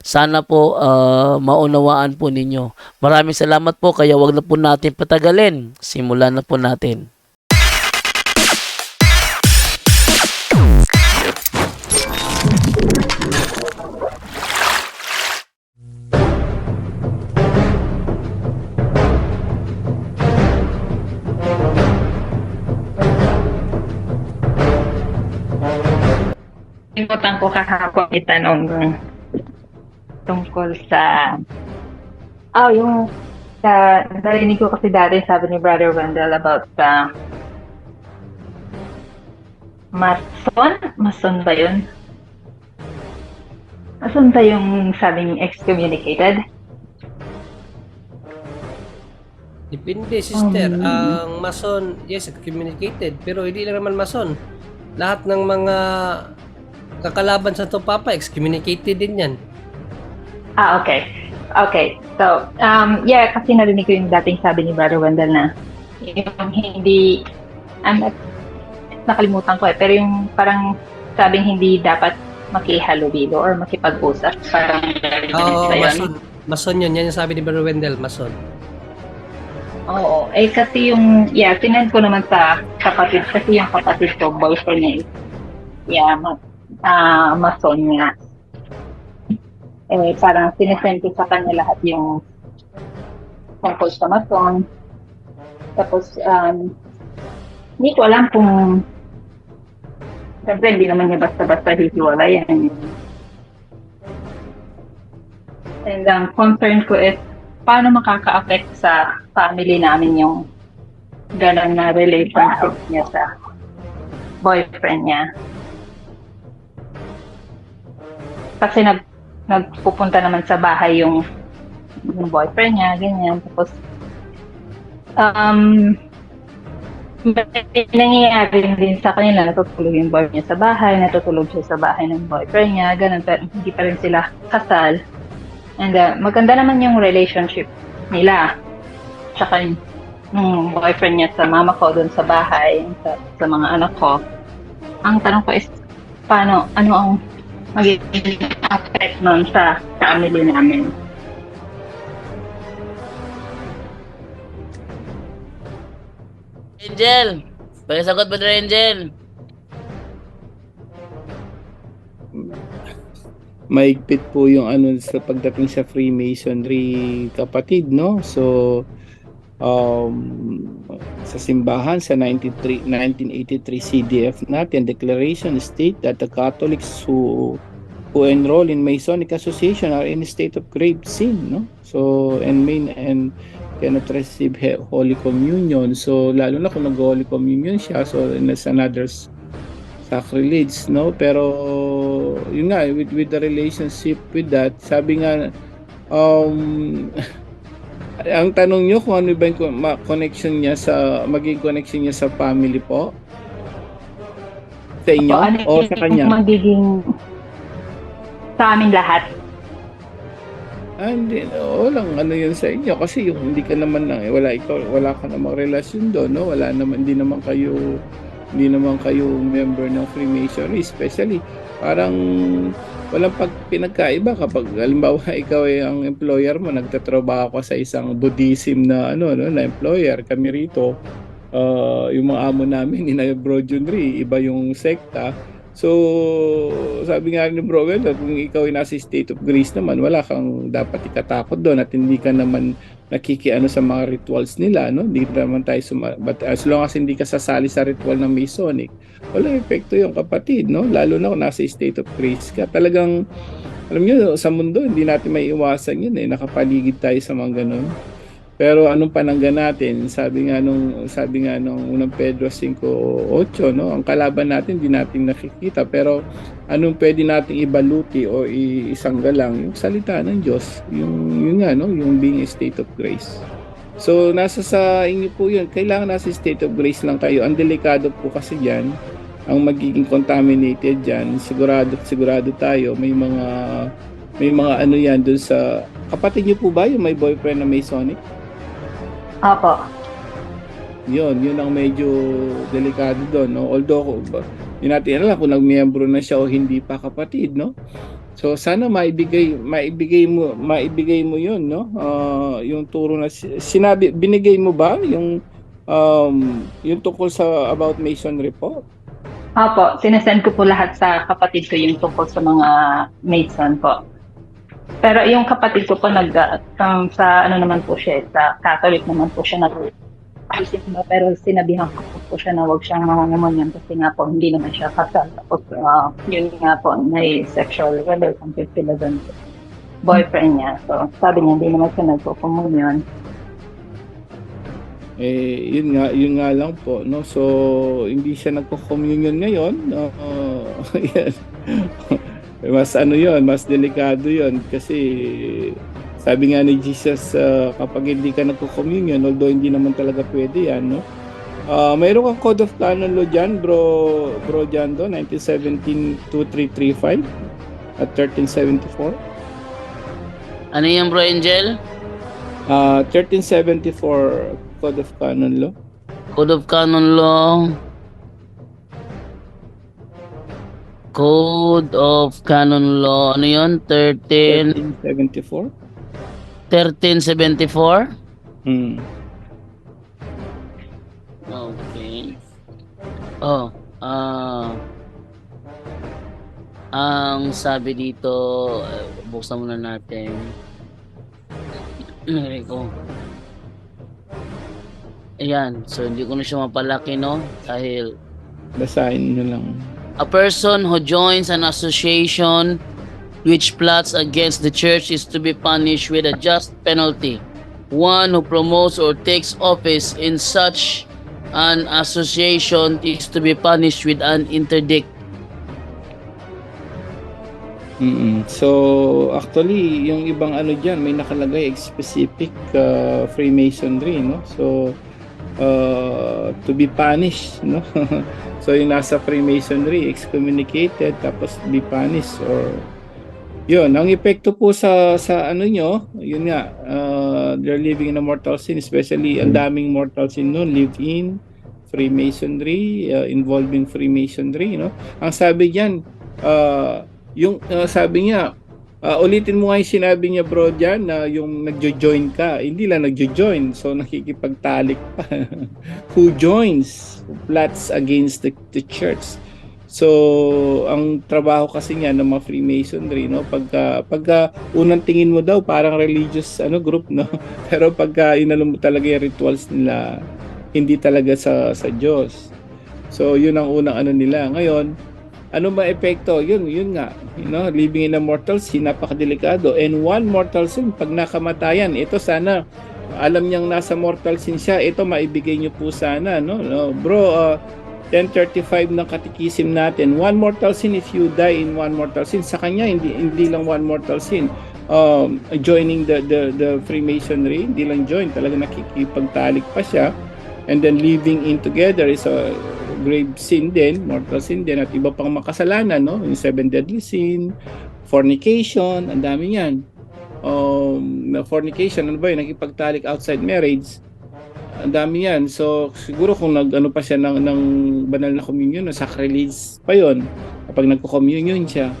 Sana po ah, maunawaan po ninyo. Maraming salamat po kaya wag na po natin patagalin. Simulan na po natin. Limutan ko kahapon itanong tungkol sa oh yung sa narinig ko kasi dati sabi ni Brother Wendell about sa Mason? Mason ba yun? Mason ba yung sabing excommunicated? Depende, sister. Um, Ang mason, yes, communicated. Pero hindi lang naman mason. Lahat ng mga kakalaban sa to papa, excommunicated din yan. Ah, okay. Okay. So, um, yeah, kasi narinig ko yung dating sabi ni Brother Wendell na yung hindi, I'm not, nakalimutan ko eh, pero yung parang sabing hindi dapat makihalubilo or makipag-usap. Parang Oo, yun. mason. Mason yun. Yan yung sabi ni Brother Wendell, mason. Oo. Eh, kasi yung, yeah, tinend ko naman sa kapatid, kasi yung kapatid ko, boyfriend niya is, yeah, ma, ah, mason nga. Eh, parang sinesend ko sa kanya lahat yung tungkol sa mason. Tapos, um, hindi ko alam kung, siyempre, hindi naman niya basta-basta hihiwala yan. And ang concern ko is, paano makaka-affect sa family namin yung gano'n na relationship niya sa boyfriend niya. Kasi nag, nagpupunta naman sa bahay yung, yung boyfriend niya, ganyan. Tapos, um, may nangyayari din sa kanila, natutulog yung boyfriend niya sa bahay, natutulog siya sa bahay ng boyfriend niya, ganun, pero hindi pa rin sila kasal. And uh, maganda naman yung relationship nila. Tsaka yung yung boyfriend niya sa mama ko doon sa bahay, sa, sa mga anak ko. Ang tanong ko is, paano, ano ang magiging effect nun sa family namin? Angel! Pakisagot, Brother Angel! maigpit po yung ano sa pagdating sa Freemasonry kapatid no so um sa simbahan sa 93 1983 CDF natin declaration state that the Catholics who who enroll in Masonic Association are in a state of grave sin no? So and main and cannot receive Holy Communion. So lalo na kung nag-Holy Communion siya so that's another sacrilege no? Pero yun nga with with the relationship with that sabi nga um ang tanong nyo kung ano ba yung connection niya sa maging connection niya sa family po? Sa inyo? Ano o sa kanya? magiging sa amin lahat? ah, hindi. Walang ano yun sa inyo. Kasi yung hindi ka naman lang eh, wala ikaw wala ka namang relasyon doon no? Wala naman hindi naman kayo hindi naman kayo member ng Freemasonry especially parang walang pag pinagkaiba kapag halimbawa ikaw ay ang employer mo nagtatrabaho ka sa isang Buddhism na ano no na employer kami rito ah, yung mga amo namin Bro Junri iba yung sekta so sabi nga ni Bro Wendell, kung ikaw ay nasa state of grace naman wala kang dapat ikatakot doon at hindi ka naman nakikiano sa mga rituals nila no? Hindi naman tayo suma- but as long as hindi ka sasali sa ritual ng Masonic wala epekto yung kapatid no? Lalo na kung nasa state of grace ka. Talagang alam niyo sa mundo hindi natin may iwasan yun eh. Nakapaligid tayo sa mga ganun Pero anong panangga natin? Sabi nga nung sabi nga nung unang Pedro 5:8, no? Ang kalaban natin di natin nakikita pero anong pwede nating ibaluti o i- isangga lang yung salita ng Diyos, yung yun nga no, yung being a state of grace. So nasa sa inyo po yun. Kailangan nasa state of grace lang kayo. Ang delikado po kasi diyan ang magiging contaminated diyan. Sigurado sigurado tayo may mga may mga ano yan dun sa kapatid niyo po ba yung may boyfriend na Masonic? Opo. Yun, yun ang medyo delikado doon, no? Although, hindi natin alam kung nagmiyembro na siya o hindi pa kapatid, no? So, sana maibigay, maibigay mo, maibigay mo yun, no? Ah, yung turo na, si- sinabi, binigay mo ba yung, um, yung tungkol sa about masonry po? Opo, sinesend ko po lahat sa kapatid ko yung tungkol sa mga Mason po. Pero yung kapatid ko po nag uh, um, sa ano naman po siya, sa Catholic naman po siya nag pero sinabihan ko po, po siya na huwag siyang mangungumunyan kasi nga po hindi naman siya kasal. Tapos uh, yun nga po, may sexual relationship sila doon boyfriend niya. So sabi niya hindi naman siya nagkukumunyon. Eh, yun nga, yun nga lang po, no? So, hindi siya nagko-communion ngayon. no? yan. Mas ano yon mas delikado yon kasi sabi nga ni Jesus, ah, kapag hindi ka nagko-communion, although hindi naman talaga pwede yan, no? Ah, mayroon kang Code of Canon Law dyan, bro, bro Jando, 1917-2335 at 1374. Ano yan bro Angel? Ah, 1374 Code of Canon Law. Code of Canon Law. Code of Canon Law. Ano yun? 13... 1374. 1374? Hmm. Okay. Oh, ah... ang sabi dito, buksan muna natin. Meron ko. Ayan, so hindi ko na siya mapalaki, no? Dahil Basahin nyo lang. A person who joins an association which plots against the church is to be punished with a just penalty. One who promotes or takes office in such an association is to be punished with an interdict. mm So, actually, yung ibang ano dyan, may nakalagay specific uh, Freemasonry, no? So, uh, to be punished, no? so, yung nasa Freemasonry, excommunicated, tapos be punished or yun, ang epekto po sa sa ano nyo, yun nga, uh, they're living in a mortal sin, especially ang daming mortal sin noon, live in, Freemasonry, uh, involving Freemasonry, no? Ang sabi diyan, uh, yung uh, sabi niya, uh, ulitin mo nga yung sinabi niya bro diyan na yung nagjo-join ka, hindi lang nagjo-join, so nakikipagtalik pa. Who joins? Plots against the, the church? So, ang trabaho kasi niya ng mga Freemasonry, no, pagka pagka unang tingin mo daw parang religious ano group, no. Pero pagka inalam mo talaga yung rituals nila, hindi talaga sa sa Diyos. So, yun ang unang ano nila. Ngayon, ano ba epekto? Yun, yun nga. You know, living in a mortal sin, napakadelikado. And one mortal sin, pag nakamatayan, ito sana, alam niyang nasa mortal sin siya, ito maibigay niyo po sana, no? no bro, uh, 1035 ng katikisim natin. One mortal sin if you die in one mortal sin. Sa kanya hindi hindi lang one mortal sin. Um, joining the the the Freemasonry, hindi lang join, talaga nakikipagtalik pa siya. And then living in together is a grave sin din, mortal sin din at iba pang makasalanan, no? Yung seven deadly sin, fornication, ang dami niyan. Um, na fornication, ano ba yun? Nakipagtalik outside marriage ang dami yan. So, siguro kung nag-ano pa siya ng, ng banal na communion, sacrilege pa yon kapag nagko-communion siya.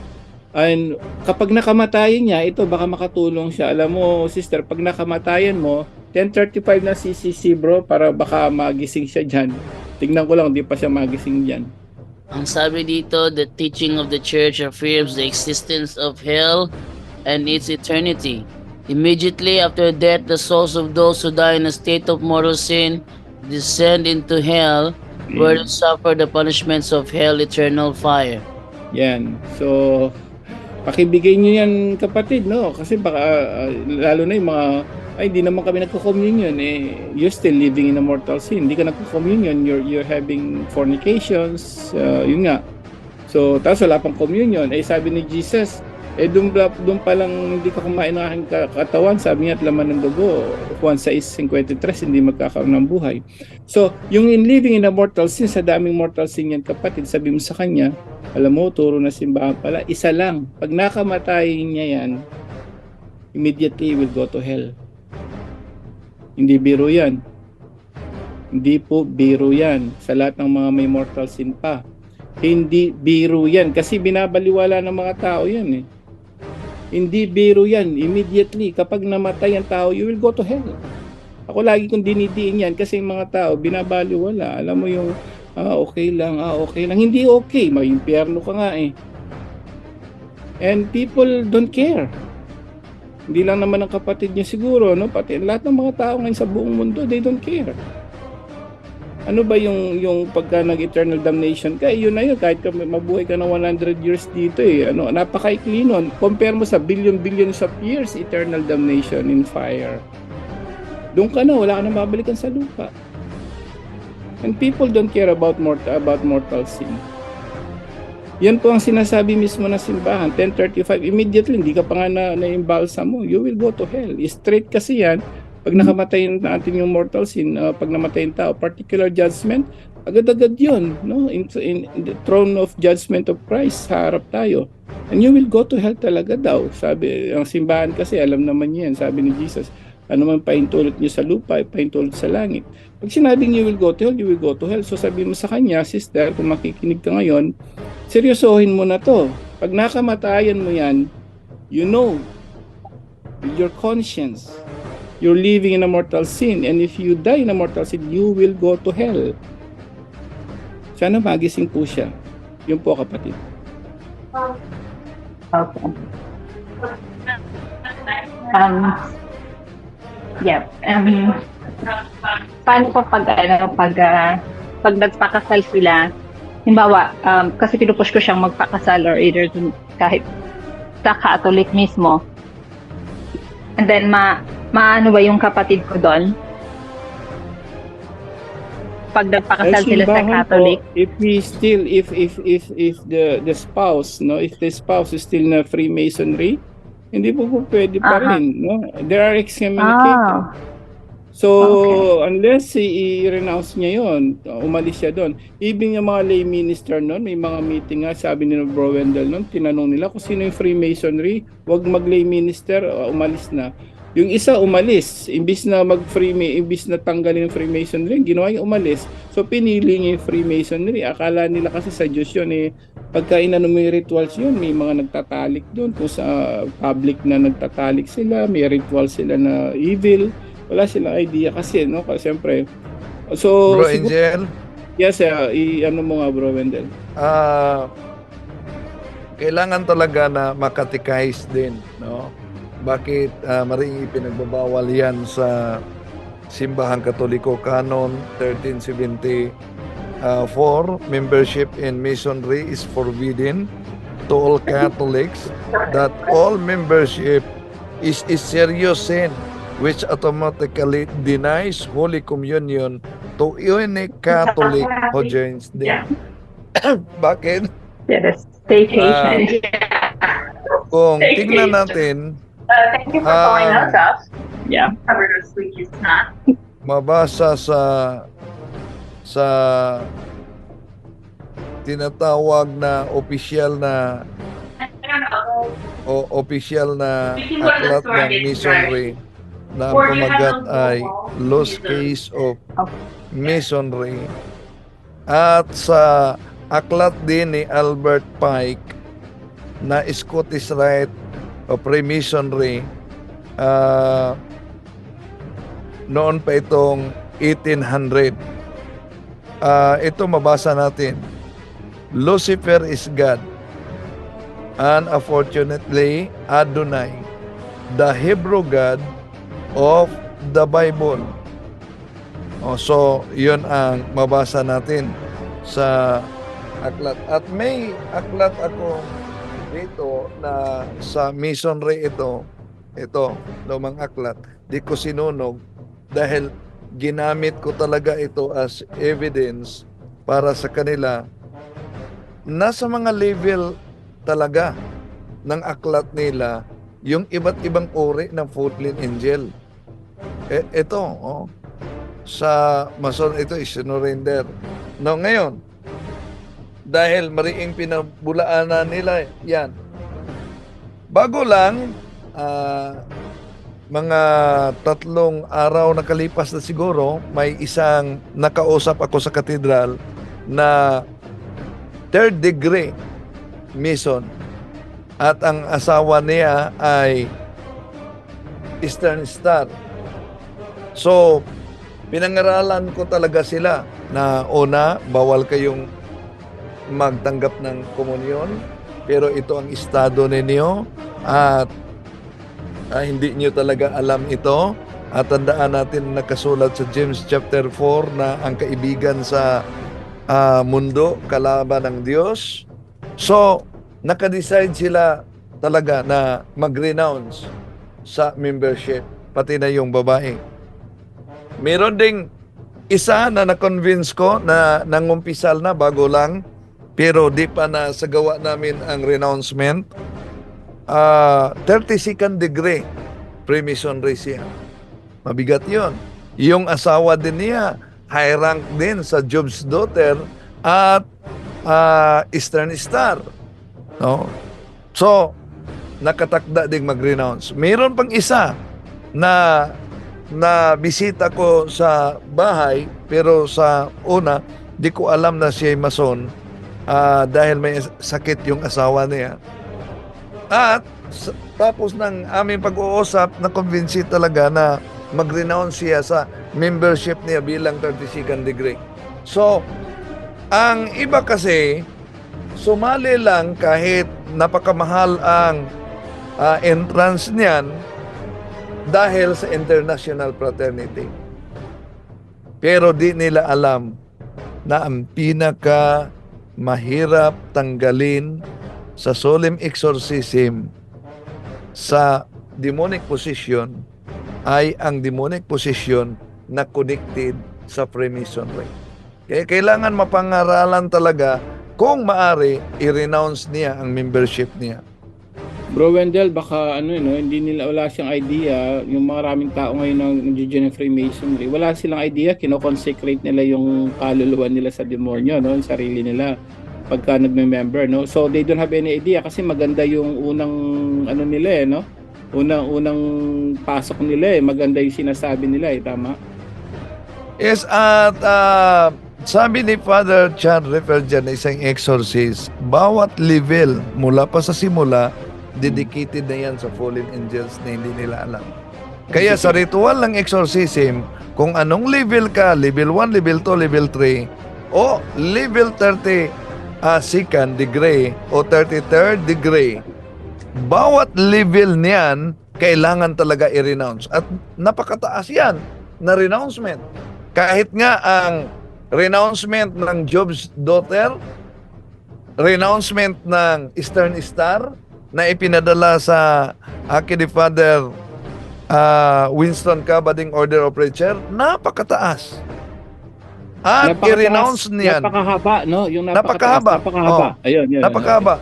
And kapag nakamatayan niya, ito baka makatulong siya. Alam mo, sister, pag nakamatayan mo, 10.35 na CCC bro, para baka magising siya dyan. Tingnan ko lang, di pa siya magising dyan. Ang sabi dito, the teaching of the church affirms the existence of hell and its eternity. Immediately after death, the souls of those who die in a state of mortal sin descend into hell, where they suffer the punishments of hell, eternal fire. Yan. So, pakibigay nyo yan kapatid, no? Kasi baka, ah, lalo na yung mga ay hindi naman kami nagko-communion eh. You're still living in a mortal sin. Hindi ka nagko-communion you're you're having fornications uh, yun nga. So tapos wala pang communion eh sabi ni Jesus eh doon, doon pa lang hindi ka kumain ng aking ka- katawan. Sabi niya at laman ng dugo. Juan 6.53 hindi magkakaroon ng buhay. So yung in living in a mortal sin sa daming mortal sin yan kapatid sabi mo sa kanya alam mo turo na simbahan pala isa lang. Pag nakamatay niya yan immediately will go to hell hindi biro yan. Hindi po biro yan sa lahat ng mga may mortal sin pa. Hindi biro yan kasi binabaliwala ng mga tao yan eh. Hindi biro yan. Immediately, kapag namatay ang tao, you will go to hell. Ako lagi kong dinidiin yan kasi yung mga tao, binabaliwala. Alam mo yung, ah, okay lang, ah, okay lang. Hindi okay. May impyerno ka nga eh. And people don't care. Hindi lang naman ang kapatid niya siguro, no? Pati lahat ng mga tao ngayon sa buong mundo, they don't care. Ano ba yung yung pagka nag-eternal damnation ka, eh, yun na yun, kahit ka mabuhay ka ng 100 years dito eh, ano, napakaikli nun. Compare mo sa billion billions of years eternal damnation in fire. Doon ka na, wala ka na babalikan sa lupa. And people don't care about mortal, about mortal sin. Yan po ang sinasabi mismo ng simbahan. 1035, immediately, hindi ka pa nga na, na-imbalsa mo. You will go to hell. Straight kasi yan. Pag nakamatay natin yung mortal sin, uh, pag namatay yung tao, particular judgment, agad-agad yun. No? In, in, the throne of judgment of Christ, harap tayo. And you will go to hell talaga daw. Sabi, ang simbahan kasi, alam naman yan. Sabi ni Jesus, ano man pahintulot niyo sa lupa, pahintulot sa langit. Pag sinabing you will go to hell, you will go to hell. So sabi mo sa kanya, sister, kung makikinig ka ngayon, seryosohin mo na to. Pag nakamatayan mo yan, you know, with your conscience, you're living in a mortal sin. And if you die in a mortal sin, you will go to hell. Sana magising po siya. Yun po kapatid. Okay. Um, yeah. Um, paano po pag, ano, pag, ah, pag nagpakasal sila, Himbawa, um, kasi pinupush ko siyang magpakasal or either dun- kahit sa Catholic mismo. And then, ma, maano ba yung kapatid ko doon? Pag nagpakasal sila sa Catholic. Po, if we still, if, if, if, if the, the spouse, no, if the spouse is still na Freemasonry, hindi po po pwede pa Aha. rin, no? They are excommunicated. Ah, So, unless i- i-renounce niya yon, umalis siya doon. Even yung mga lay minister noon, may mga meeting nga, sabi ni Bro Wendell noon, tinanong nila kung sino yung Freemasonry, wag mag-lay minister, umalis na. Yung isa umalis, imbis na mag-free imbis na tanggalin yung Freemasonry, ginawa yung umalis. So pinili niya yung Freemasonry. Akala nila kasi sa Diyos yun eh, pagka inano mo yung rituals yun, may mga nagtatalik doon. Kung sa public na nagtatalik sila, may ritual sila na evil. Wala silang idea kasi, no? Kasi siyempre, so, Bro siguro- Angel, yes, uh, i-ano mo nga bro Wendell. ah kailangan talaga na makatikais din, no? Bakit uh, maring ipinagbabawal yan sa Simbahang Katoliko Canon 1370 uh, for membership in Masonry is forbidden to all Catholics that all membership is a serious sin which automatically denies Holy Communion to any Catholic who joins them. Bakit? yeah, the staycation. Kung tignan natin, Uh, thank you for calling Um, us up. Yeah. mabasa sa sa tinatawag na opisyal na o opisyal na aklat ng masonry na ang pamagat ay Lost Case of Masonry. At sa aklat din ni Albert Pike na Scottish Rite of Freemasonry ah noon pa itong 1800 Ah, ito mabasa natin. Lucifer is God. And unfortunately Adonai the Hebrew God of the Bible. Oh, so yun ang mabasa natin sa aklat. At may aklat ako dito na sa masonry ito. Ito, lumang aklat, di ko sinunog dahil ginamit ko talaga ito as evidence para sa kanila. Nasa mga level talaga ng aklat nila yung iba't ibang uri ng fallen angel. Eh, ito, oh, sa Mason ito is surrender. No, ngayon, dahil mariing pinabulaanan nila yan. Bago lang, ah, mga tatlong araw na kalipas na siguro, may isang nakausap ako sa katedral na third degree Mason. At ang asawa niya ay Eastern Star. So, pinangaralan ko talaga sila na una, bawal kayong magtanggap ng komunyon, pero ito ang estado ninyo at ah, hindi nyo talaga alam ito. At tandaan natin nakasulat sa James chapter 4 na ang kaibigan sa ah, mundo kalaban ng Diyos. So, nakadecide sila talaga na mag-renounce sa membership, pati na yung babae. Meron ding isa na na-convince ko na nangumpisal na bago lang, pero di pa na sa gawa namin ang renouncement. Ah, 32nd degree Freemasonry siya. Mabigat yon. Yung asawa din niya, high rank din sa Job's daughter at ah, Eastern Star. No? So, nakatakda ding mag-renounce. Mayroon pang isa na na bisita ko sa bahay pero sa una di ko alam na siya ay mason ah, dahil may sakit yung asawa niya. At tapos ng aming pag-uusap na convince talaga na mag-renounce siya sa membership niya bilang 32nd degree. So, ang iba kasi sumali lang kahit napakamahal ang ah, entrance niyan dahil sa international fraternity. Pero di nila alam na ang pinaka mahirap tanggalin sa solemn exorcism sa demonic position ay ang demonic position na connected sa Freemasonry. Kaya kailangan mapangaralan talaga kung maari i-renounce niya ang membership niya. Bro Wendell, baka ano no, hindi nila wala siyang idea, yung maraming tao ngayon ng Freemasonry, wala silang idea, kinoconsecrate nila yung kaluluwa nila sa demonyo, no, sarili nila pagka nagme-member, no. So they don't have any idea kasi maganda yung unang ano nila eh, no. Unang unang pasok nila eh, maganda yung sinasabi nila eh, tama? Yes, at ah, sabi ni Father Chan refer dyan na isang exorcist, bawat level mula pa sa simula, dedicated na yan sa fallen angels na hindi nila alam. Kaya sa ritual ng exorcism, kung anong level ka, level 1, level 2, level 3, o level 30 ah, second degree o 33rd degree, bawat level niyan, kailangan talaga i-renounce. At napakataas yan na renouncement. Kahit nga ang renouncement ng Job's daughter, renouncement ng Eastern Star na ipinadala sa akin ni Father ah, Winston Cabading Order of Preacher, napakataas. At Napakataas, i-renounce niyan. Napakahaba, no? Yung Napakahaba. Napakahaba. Ayun, yun. Napakahaba.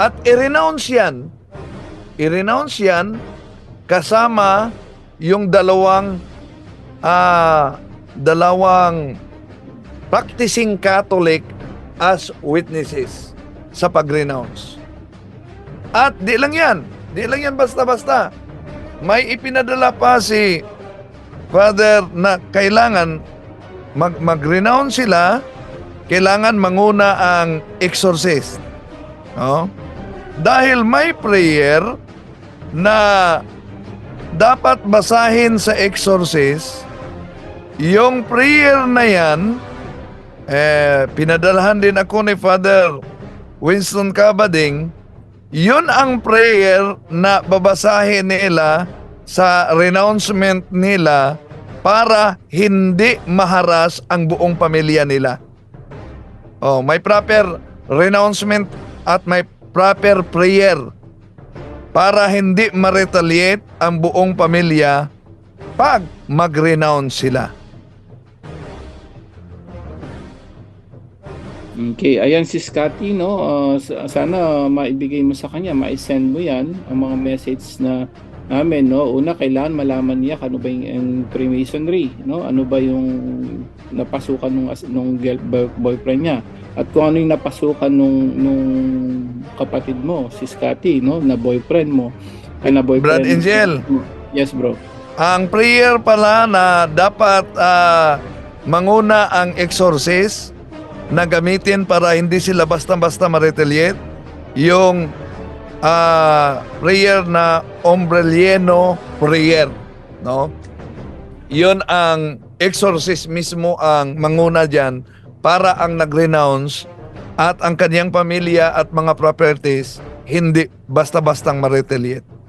At i-renounce yan. I-renounce yan kasama yung dalawang ah dalawang practicing Catholic as witnesses sa pag-renounce. At di lang yan. Di lang yan basta-basta. May ipinadala pa si Father na kailangan mag mag-renounce sila, kailangan manguna ang exorcist. No? Dahil may prayer na dapat basahin sa exorcist, yung prayer na yan, eh, pinadalahan din ako ni Father Winston Cabading, yun ang prayer na babasahin nila sa renouncement nila para hindi maharas ang buong pamilya nila. Oh, may proper renouncement at may proper prayer para hindi ma-retaliate ang buong pamilya pag mag-renounce sila. Okay, ayan si Scotty, no? Uh, sa- sana maibigay mo sa kanya, ma-send mo yan, ang mga message na namin, no? Una, kailangan malaman niya ano ba yung, yung Freemasonry, no? Ano ba yung napasukan nung, nung girl, boy- boyfriend niya. At kung ano yung napasukan nung, nung kapatid mo, si Scotty, no? Na boyfriend mo. Ay, na boyfriend. Brad Angel. Yes, bro. Ang prayer pala na dapat ah, manguna ang exorcist na gamitin para hindi sila basta-basta ma-retaliate, yung ah, prayer na ombrelieno prayer, no? Yun ang exorcist mismo ang manguna diyan para ang nag-renounce at ang kanyang pamilya at mga properties hindi basta-bastang ma-retaliate.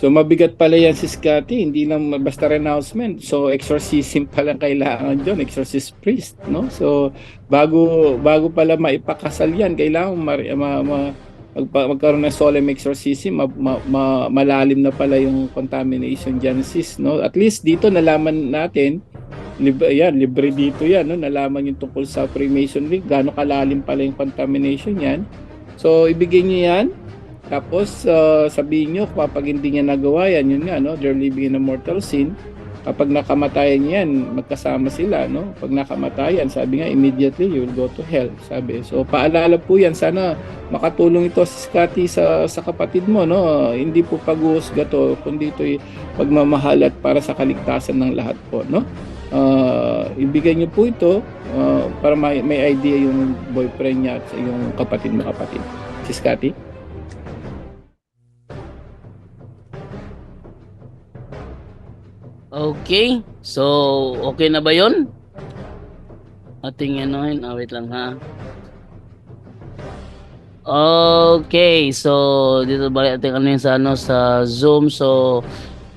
So mabigat pala yan si Scotty, hindi lang basta renouncement. So exorcism pala kailangan doon, exorcist priest, no? So bago bago pala maipakasal yan, kailangan ma, ma, ma magpa, magkaroon ng solemn exorcism, ma, ma, ma- malalim na pala yung contamination genesis, no? At least dito nalaman natin libre, yan, libre dito yan, no? Nalaman yung tungkol sa Freemasonry, gaano kalalim pala yung contamination yan. So ibigay niyo yan, tapos uh, sabihin nyo kapag hindi niya nagawa yan, yun nga, no? they're living in a mortal sin. Kapag nakamatayan yan, magkasama sila. No? Pag nakamatayan, sabi nga, immediately you will go to hell. Sabi. So paalala po yan, sana makatulong ito si Scotty sa, sa kapatid mo. No? Hindi po pag-uusga to, kundi ito'y pagmamahal at para sa kaligtasan ng lahat po. No? Uh, ibigay niyo po ito uh, para may, may idea yung boyfriend niya at yung kapatid mo kapatid. Si Scotty? Okay. So, okay na ba yon? Ating ano, ah, wait lang ha. Okay, so dito balik natin ano yun sa ano sa Zoom. So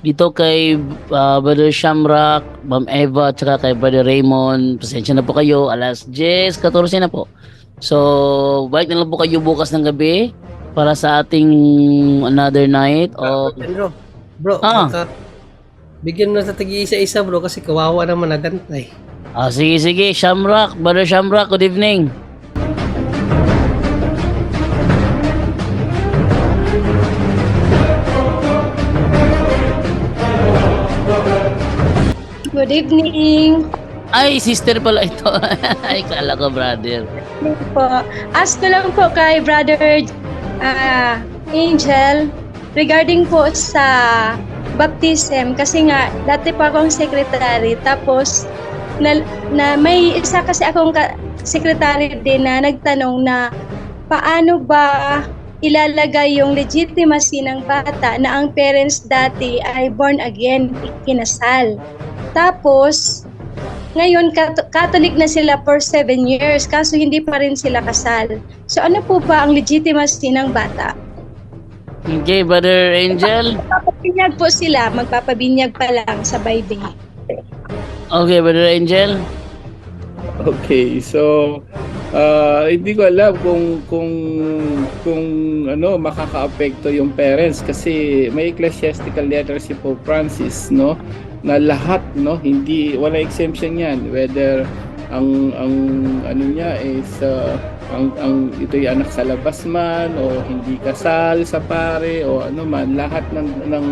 dito kay uh, Brother Shamrock, Ma'am Eva, at saka kay Brother Raymond, pasensya na po kayo, alas 10, 14 na po. So, balik na lang po kayo bukas ng gabi para sa ating another night. O, Bro, bro, Ah. Bigyan na sa tagi isa-isa bro kasi kawawa naman nagantay. ah, sige, sige, Shamrock, Brother Shamrock, good evening. Good evening. Ay, sister pala ito. Ay, kala ko, brother. Po. Ask ko lang po kay Brother ah, Angel regarding po sa baptism kasi nga dati pa akong secretary tapos na, na may isa kasi akong ka, secretary din na nagtanong na paano ba ilalagay yung legitimacy ng bata na ang parents dati ay born again, kinasal. Tapos, ngayon, Catholic na sila for seven years, kaso hindi pa rin sila kasal. So ano po ba ang legitimacy ng bata? Okay, Brother Angel. Magpapabinyag po sila, magpapabinyag pa lang sa Bible. Okay, Brother Angel. Okay, so ah, hindi ko alam kung kung kung ano makakaapekto yung parents kasi may ecclesiastical letter si Pope Francis, no? Na lahat, no, hindi wala exemption 'yan whether ang ang ano niya is ah, ang ang ito'y anak sa labas man o hindi kasal sa pare o ano man lahat ng ng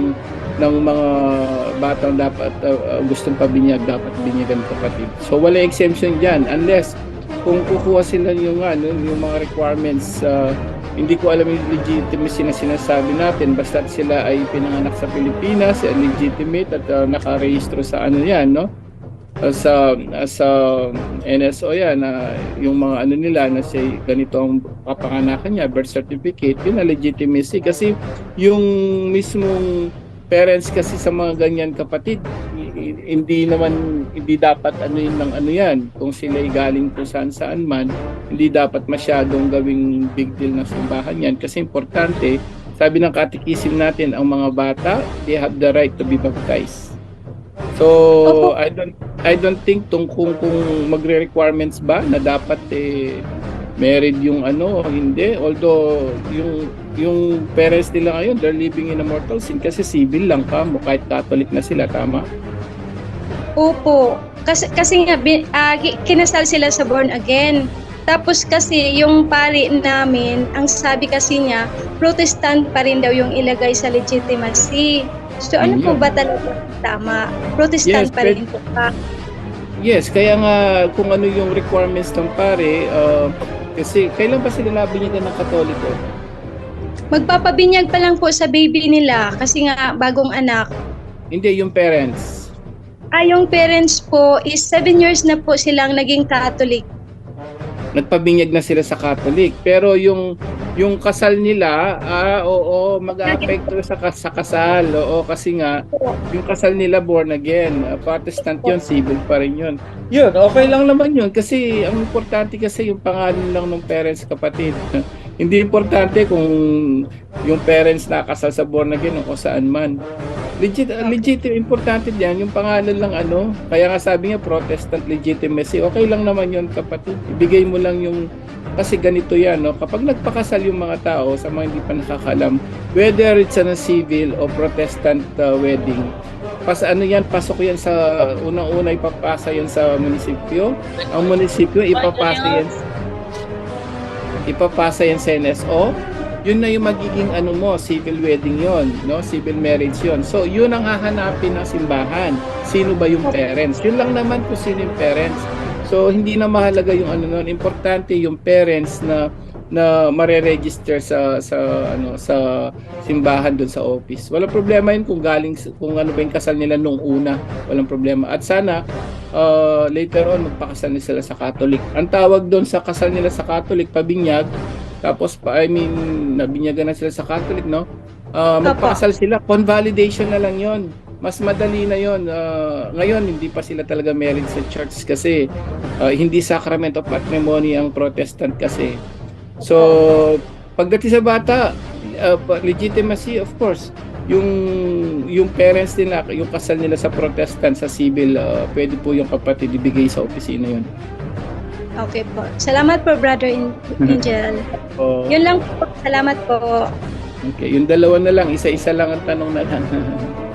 ng mga batang dapat uh, uh, gustong pabinyag dapat binyagan kapatid. So wala exemption diyan unless kung kukuha sila yung ano yung mga requirements uh, hindi ko alam yung legitimacy na sinasabi natin basta sila ay pinanganak sa Pilipinas, legitimate at uh, nakarehistro sa ano yan, no? Uh, sa sa NSO yan na yung mga ano nila na say ganito ang papanganakan niya birth certificate yun na legitimacy. Kasi yung mismong parents kasi sa mga ganyan kapatid hindi naman hindi dapat ano yun ng ano yan. Kung sila ay galing kung saan saan man hindi dapat masyadong gawing big deal na simbahan yan. Kasi importante sabi ng katikisim natin ang mga bata they have the right to be baptized so I don't I don't think tung kung kung magre-requirements ba na dapat eh married yung ano, hindi. Although, yung yung parents nila ngayon, they're living in a mortal sin kasi civil lang ka mo kahit Catholic na sila, tama? Opo. Kasi, kasi nga, bin, gi- kinasal sila sa born again. Tapos kasi yung pari namin, ang sabi kasi niya, protestant pa rin daw yung ilagay sa legitimacy. So ano po ba talaga tama? Protestant Yes, pa rin po ba? Yes, kaya nga kung ano yung requirements ng pare, uh, kasi kailan ba sila nabinyagan ng Katoliko? Magpapabinyag pa lang po sa baby nila kasi nga bagong anak. Hindi, yung parents. Ah, yung parents po is 7 years na po silang naging Catholic. Nagpabinyag na sila sa Catholic. Pero yung yung kasal nila, ah, oo, mag-aapekto sa, sa kasal. Oo, kasi nga, yung kasal nila born again. Protestant yun, civil pa rin yun. Yun, okay lang naman yun. Kasi ang importante kasi yung pangalan lang ng parents kapatid. Hindi importante kung yung parents nakasal sa born again o saan man. Legit, uh, legit, importante diyan yung pangalan lang ano. Kaya nga sabi nga Protestant legitimacy. Okay lang naman yun kapatid. Ibigay mo lang yung kasi ganito yan, no? Kapag nagpakasal yung mga tao sa mga hindi pa nakakalam, whether it's a civil o Protestant uh, wedding, pas ano yan, pasok yan sa unang-una ipapasa yan sa munisipyo. Ang munisipyo ipapasa yan ipapasa yan sa NSO. Yun na yung magiging ano mo, civil wedding yon, no? Civil marriage yon. So, yun ang hahanapin ng simbahan. Sino ba yung parents? Yun lang naman kung sino yung parents. So, hindi na mahalaga yung ano nun. Importante yung parents na na mare-register sa sa ano sa simbahan doon sa office. Walang problema yun kung galing kung ano ba yung kasal nila nung una. Walang problema. At sana uh, later on magpakasal na sila sa Catholic. Ang tawag doon sa kasal nila sa Catholic, pabinyag. Tapos pa I mean nabinyagan na sila sa Catholic, no? Uh, magpakasal sila, convalidation na lang 'yon. Mas madali na 'yon. Uh, ngayon hindi pa sila talaga married sa church kasi uh, hindi sacrament of matrimony ang Protestant kasi. So, pagdating sa bata, uh, legitimacy of course, yung yung parents nila, yung kasal nila sa Protestant sa civil, uh, pwede po yung kapatid ibigay sa opisina 'yon. Okay po. Salamat po, Brother Angel. Oh, Yun lang po. Salamat po. okay, yung dalawa na lang, isa-isa lang ang tanong na lang.